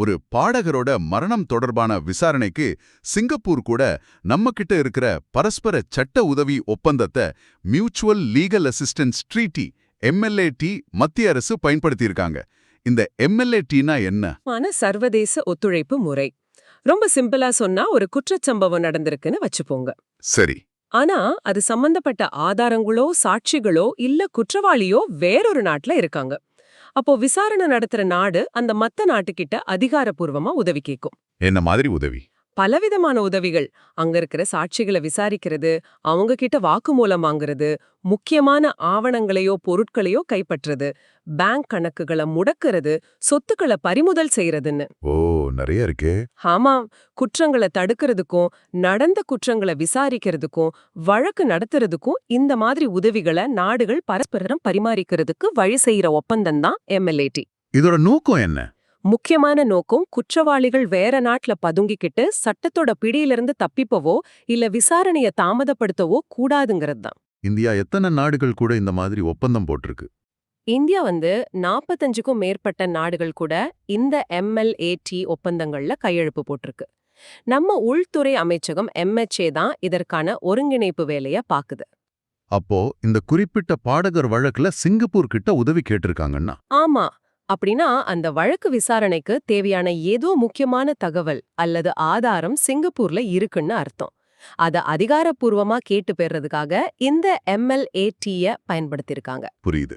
ஒரு பாடகரோட மரணம் தொடர்பான விசாரணைக்கு சிங்கப்பூர் கூட நம்ம கிட்ட இருக்கிற பரஸ்பர சட்ட உதவி ஒப்பந்தத்தை mutual legal assistance treaty MLAT மத்திய அரசு பயன்படுத்தியிருக்காங்க. இந்த எம்எல்ஏடினா என்ன? சர்வதேச ஒத்துழைப்பு முறை. ரொம்ப சிம்பிளா சொன்னா ஒரு குற்றச்சம்பவம் நடந்திருக்குன்னு வச்சுப்போங்க. சரி. ஆனா அது சம்பந்தப்பட்ட ஆதாரங்களோ சாட்சிகளோ இல்ல குற்றவாளியோ வேறொரு நாட்டுல இருக்காங்க. அப்போ விசாரணை நடத்துற நாடு அந்த மத்த நாட்டுக்கிட்ட அதிகாரப்பூர்வமா உதவி கேட்கும் என்ன மாதிரி உதவி? பலவிதமான உதவிகள். அங்க இருக்கிற சாட்சிகளை விசாரிக்கிறது அவங்க கிட்ட வாக்குமூலம் வாங்குறது முக்கியமான ஆவணங்களையோ பொருட்களையோ கைப்பற்றுறது பேங்க் கணக்குகளை முடக்கிறது சொத்துக்களை பறிமுதல் செய்யறதுன்னு ஓ நிறைய இருக்கே. ஆமாம் குற்றங்களை தடுக்கிறதுக்கும் நடந்த குற்றங்களை விசாரிக்கிறதுக்கும் வழக்கு நடத்துறதுக்கும் இந்த மாதிரி உதவிகளை நாடுகள் பரஸ்பரம் பரிமாறிக்கிறதுக்கு வழி செய்யற ஒப்பந்தம் தான் எம்எல்ஏடி இதோட நோக்கம் என்ன? முக்கியமான நோக்கம் குற்றவாளிகள் வேற நாட்டுல பதுங்கிக்கிட்டு சட்டத்தோட பிடியிலிருந்து தப்பிப்பவோ இல்ல விசாரணைய தாமதப்படுத்தவோ கூடாதுங்கிறது தான் இந்தியா எத்தனை நாடுகள் கூட இந்த மாதிரி ஒப்பந்தம் போட்டிருக்கு? இந்தியா வந்து நாற்பத்தஞ்சுக்கும் மேற்பட்ட நாடுகள் கூட இந்த எம்எல்ஏடி ஒப்பந்தங்கள்ல கையெழுப்பு போட்டிருக்கு. நம்ம உள்துறை அமைச்சகம் எம்எச்ஏ தான் இதற்கான ஒருங்கிணைப்பு வேலைய பாக்குது. அப்போ இந்த குறிப்பிட்ட பாடகர் வழக்குல சிங்கப்பூர் கிட்ட உதவி கேட்டிருக்காங்கன்னா? ஆமா. அப்படின்னா அந்த வழக்கு விசாரணைக்கு தேவையான ஏதோ முக்கியமான தகவல் அல்லது ஆதாரம் சிங்கப்பூர்ல இருக்குன்னு அர்த்தம். அத அதிகாரப்பூர்வமா கேட்டு பெறதுக்காக இந்த எம்எல்ஏடிய பயன்படுத்தியிருக்காங்க புரியுது.